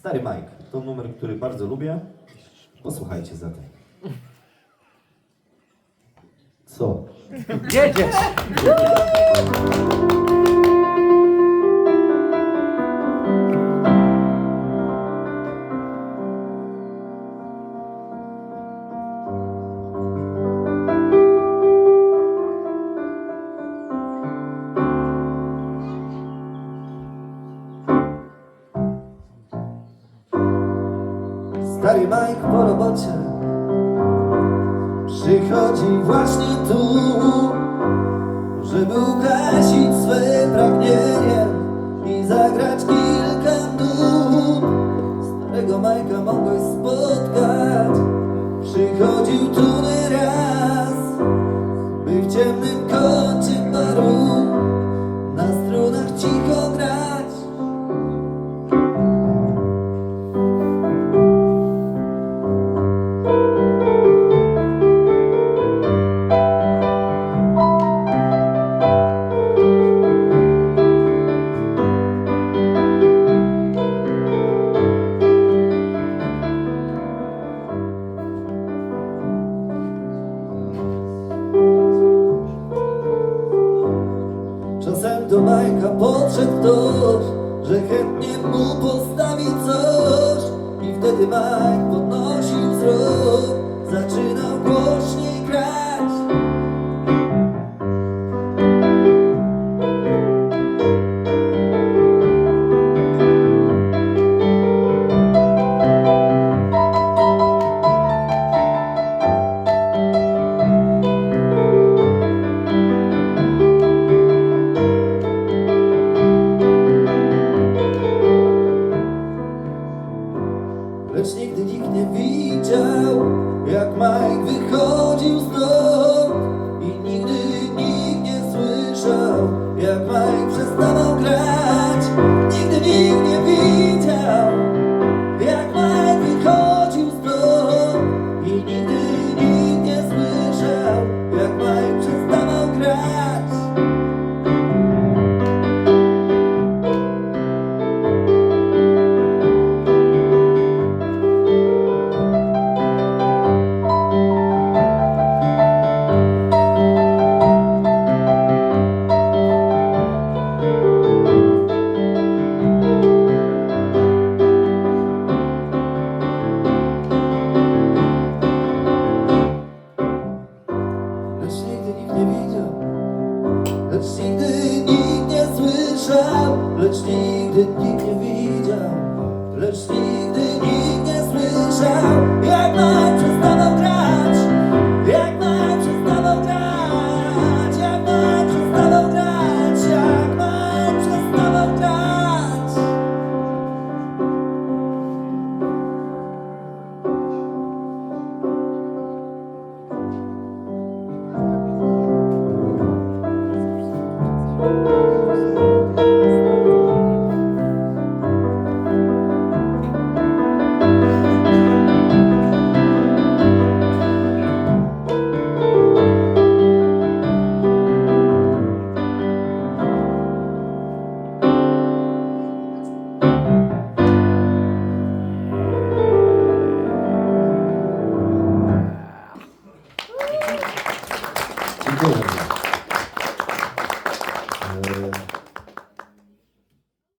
Stary Mike, to numer, który bardzo lubię. Posłuchajcie zatem. Co? Jedziesz! Stary Mike po robocie przychodzi właśnie tu, żeby ugasić swe pragnienie i zagrać kilka nut. Starego Majka mogłeś spotkać, przychodził tu do Majka podszedł ktoś, że chętnie mu postawi coś. I wtedy Mike podnosił wzrok, zaczynał głośniej grać Lecz nigdy nikt nie słyszał Lecz nigdy nikt nie widział. Lecz nigdy nikt nie słyszał Jak nań przestaną grać 진짜 잘한다.